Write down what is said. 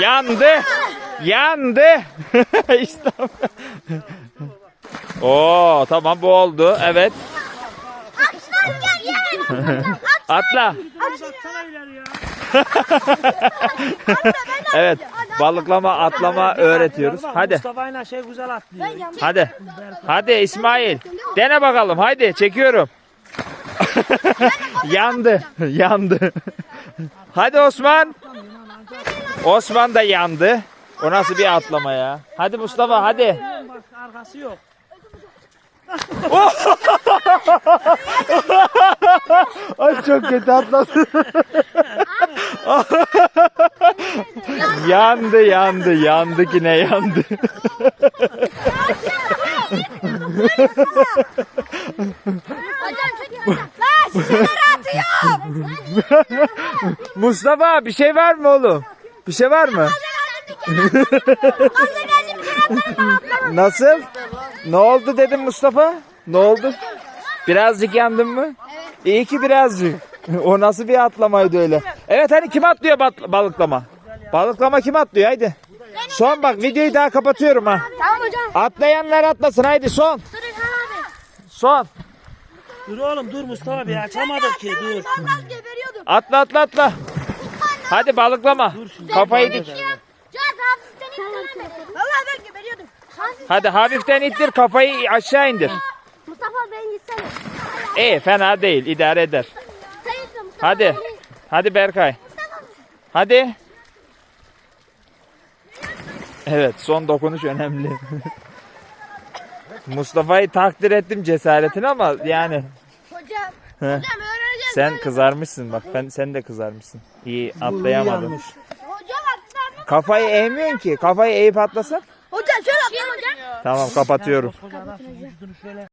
Yandı. Yandı. işte. Oo tamam bu oldu. Evet. Atla. Evet. Balıklama atlama öğretiyoruz. Hadi. Mustafa'yla şey güzel atlıyor. Hadi. Hadi İsmail. Dene bakalım. Haydi çekiyorum. yandı. Yandı. Hadi Osman. Osman da yandı. O nasıl bir atlama ya? Hadi Mustafa hadi. Bak arkası yok. Ay çok kötü atladı. yandı yandı yandı yine yandı. Lan şişeleri atıyorum. Mustafa bir şey var mı oğlum? Bir şey var mı? Nasıl? Ne oldu dedim Mustafa? Ne oldu? Birazcık yandın mı? İyi ki birazcık. O nasıl bir atlamaydı öyle? Evet hani kim atlıyor balıklama? Balıklama kim atlıyor haydi. Son bak videoyu daha kapatıyorum ha. Tamam hocam. Atlayanlar atlasın haydi son. Abi. Son. Dur oğlum dur Mustafa bir açamadık ki dur. Atla atla atla. Hadi balıklama. Kafayı dik. Ben geberiyordum. Hadi hafiften ittir kafayı aşağı indir. Mustafa ben gitsene. İyi fena değil idare eder. Hadi. Hadi Berkay. Hadi. Evet son dokunuş önemli. Mustafa'yı takdir ettim cesaretini ama yani Hocam. Öğreneceğiz. sen kızarmışsın bak ben sen de kızarmışsın. İyi atlayamadın. Hocam atlar. Kafayı eğmiyorsun ki. Kafayı eğip atlasan. Hocam şöyle atlayalım hocam. Tamam kapatıyorum.